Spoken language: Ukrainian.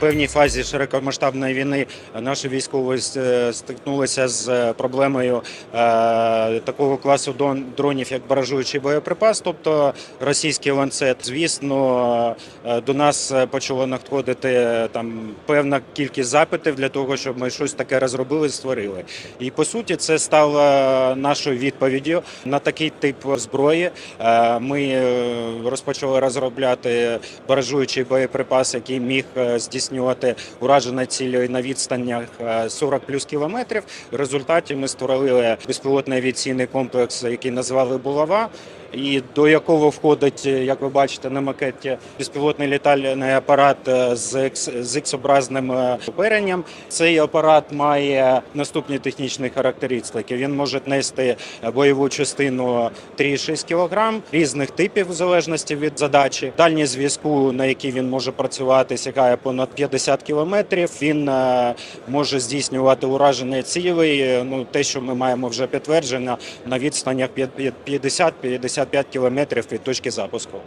певній фазі широкомасштабної війни наші військові е, стикнулися з проблемою е, такого класу дронів, як баражуючий боєприпас, тобто російський ланцет. Звісно, е, до нас почало надходити е, там певна кількість запитів для того, щоб ми щось таке розробили, створили. І по суті, це стало нашою відповіддю на такий тип зброї. Е, Ми е, розпочали розробляти баражуючий боєприпас, який міг е, здійснювати ураження цілі на відстанях е, 40 плюс кілометрів. В результаті ми створили безпілотний авіаційний комплекс, який назвали Булава. І до якого входить, е, як ви бачите на макеті, безпілотний літальний апарат е, з з X-образним е, оперенням. Цей апарат має наступні технічні характеристики. Він може нести бойову частину 3,6 кг різних типів в залежності від задачі. Дальність зв'язку, на якій він може працювати, сягає понад 50 км. Він може здійснювати ураження цілей. Ну те, що ми маємо вже підтверджено на відстанях 50-55 км від точки запуску.